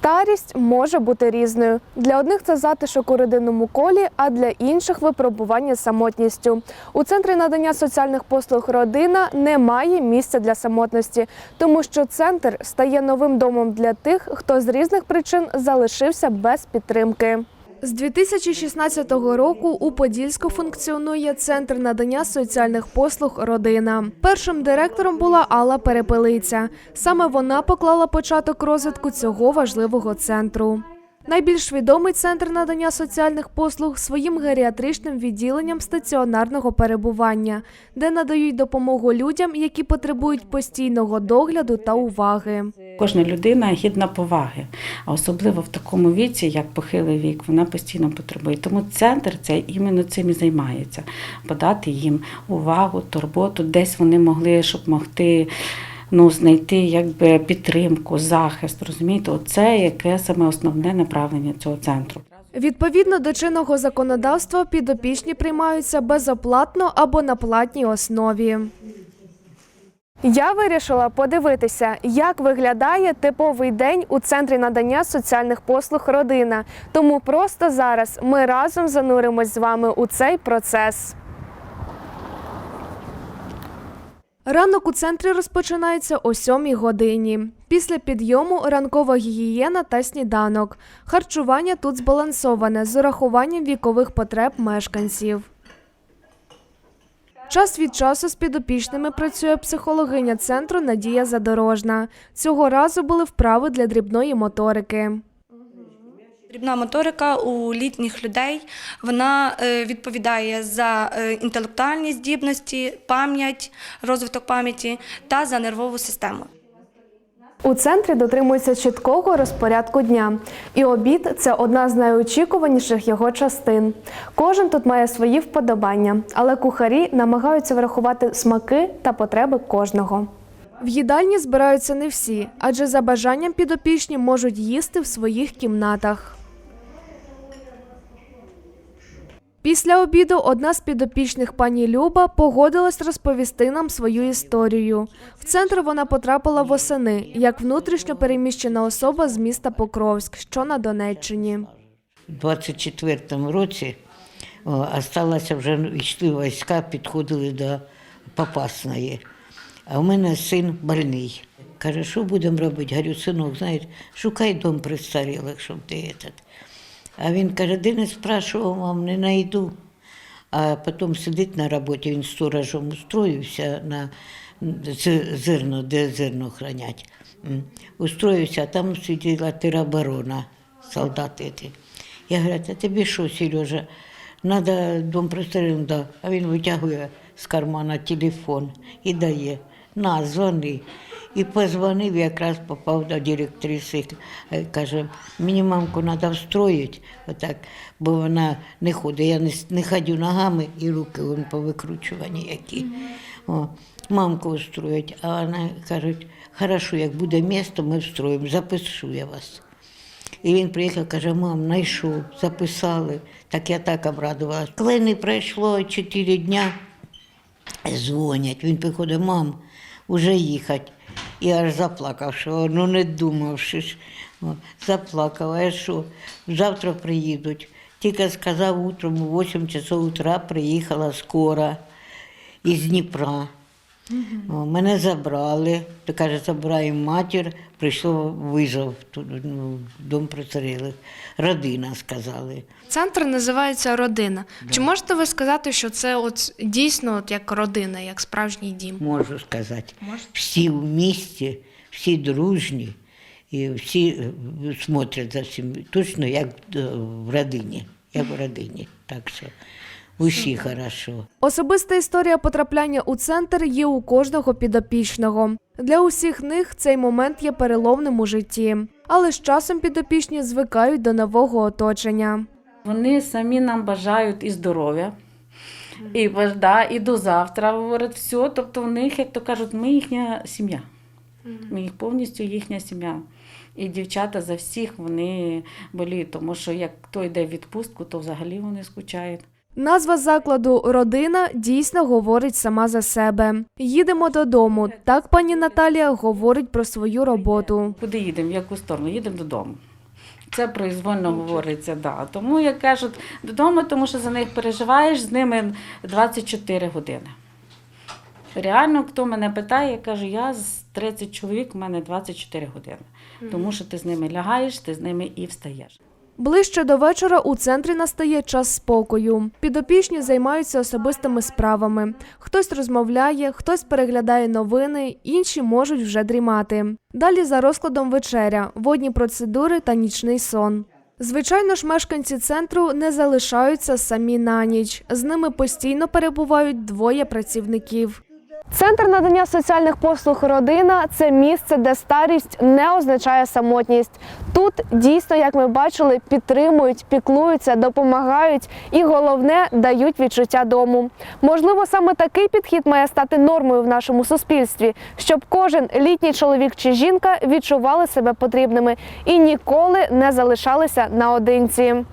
Старість може бути різною. Для одних це затишок у родинному колі, а для інших випробування самотністю. У центрі надання соціальних послуг родина немає місця для самотності, тому що центр стає новим домом для тих, хто з різних причин залишився без підтримки. З 2016 року у Подільську функціонує центр надання соціальних послуг Родина. Першим директором була Алла Перепелиця. Саме вона поклала початок розвитку цього важливого центру. Найбільш відомий центр надання соціальних послуг своїм геріатричним відділенням стаціонарного перебування, де надають допомогу людям, які потребують постійного догляду та уваги. Кожна людина гідна поваги, а особливо в такому віці, як похилий вік, вона постійно потребує. Тому центр це іменно цим і займається подати їм увагу, турботу, десь вони могли, щоб могти. Ну, знайти якби підтримку, захист, розумієте, оце яке саме основне направлення цього центру. Відповідно до чинного законодавства, підопічні приймаються безоплатно або на платній основі. Я вирішила подивитися, як виглядає типовий день у центрі надання соціальних послуг родина. Тому просто зараз ми разом зануримось з вами у цей процес. Ранок у центрі розпочинається о 7 годині. Після підйому ранкова гігієна та сніданок. Харчування тут збалансоване з урахуванням вікових потреб мешканців. Час від часу з підопічними працює психологиня центру Надія Задорожна. Цього разу були вправи для дрібної моторики. Дрібна моторика у літніх людей вона е, відповідає за е, інтелектуальні здібності, пам'ять, розвиток пам'яті та за нервову систему. У центрі дотримуються чіткого розпорядку дня, і обід це одна з найочікуваніших його частин. Кожен тут має свої вподобання, але кухарі намагаються врахувати смаки та потреби кожного. В їдальні збираються не всі, адже за бажанням підопічні можуть їсти в своїх кімнатах. Після обіду одна з підопічних пані Люба погодилась розповісти нам свою історію. В центр вона потрапила восени як внутрішньо переміщена особа з міста Покровськ, що на Донеччині. У 24-му році о, осталося вже йшли війська, підходили до Попасної. А у мене син больний. Каже, що будемо робити? Говорю, синок, знаєш, шукай дом престарілих, щоб ти этот. А він каже, де не спрашував, мам, не знайду. А потім сидить на роботі, він сторожем устроївся на зерно, де зерно хранять. Устроївся, а там сиділа тероборона, солдати. ті. Я говорю, а тобі що, Сережа, треба дом? Да. А він витягує з кармана телефон і дає, на, дзвони. І позвонив, якраз попав до директриси, е, каже, мені мамку треба встроїти, отак, бо вона не ходить, я не, не ходю ногами і руки вон повикручувані які. О, мамку устроїть, а вона каже, хорошо, як буде місто, ми встроїмо, запишу я вас. І він приїхав, каже, мам, знайшов, записали. Так я так обрадувалась. Коли не пройшло чотири дня, дзвонять. Він приходить, мам, уже їхати. І аж заплакав, що ну не думавши. Заплакав, а що, завтра приїдуть. Тільки сказав утром, у 8 часов утра приїхала скора із Дніпра. О, мене забрали, то каже, забираємо матір, прийшов визов тут, ну, в дом престарілих. Родина сказали. Центр називається Родина. Чи можете ви сказати, що це от дійсно от як родина, як справжній дім? Можу сказати. Всі в місті, всі дружні, і всі е, смотрять за всім. Точно як е, в родині, як в родині. Так що усі хорошо. Особиста історія потрапляння у центр є у кожного підопічного. Для усіх них цей момент є переломним у житті, але з часом підопічні звикають до нового оточення. Вони самі нам бажають і здоров'я, і да, і до завтра говорять все. Тобто в них, як то кажуть, ми їхня сім'я. Ми їх повністю їхня сім'я. І дівчата за всіх вони боліють, тому що як хто йде в відпустку, то взагалі вони скучають. Назва закладу Родина дійсно говорить сама за себе. Їдемо додому. Так пані Наталія говорить про свою роботу. Куди їдемо? В яку сторону? Їдемо додому. Це произвольно говориться, да. Тому як кажуть, додому, тому що за них переживаєш, з ними 24 години. Реально, хто мене питає, я кажу, я з 30 чоловік, у мене 24 години. Тому що ти з ними лягаєш, ти з ними і встаєш. Ближче до вечора у центрі настає час спокою. Підопічні займаються особистими справами. Хтось розмовляє, хтось переглядає новини, інші можуть вже дрімати. Далі за розкладом вечеря, водні процедури та нічний сон. Звичайно ж, мешканці центру не залишаються самі на ніч. З ними постійно перебувають двоє працівників. Центр надання соціальних послуг родина це місце, де старість не означає самотність. Тут дійсно, як ми бачили, підтримують, піклуються, допомагають і головне дають відчуття дому. Можливо, саме такий підхід має стати нормою в нашому суспільстві, щоб кожен літній чоловік чи жінка відчували себе потрібними і ніколи не залишалися наодинці.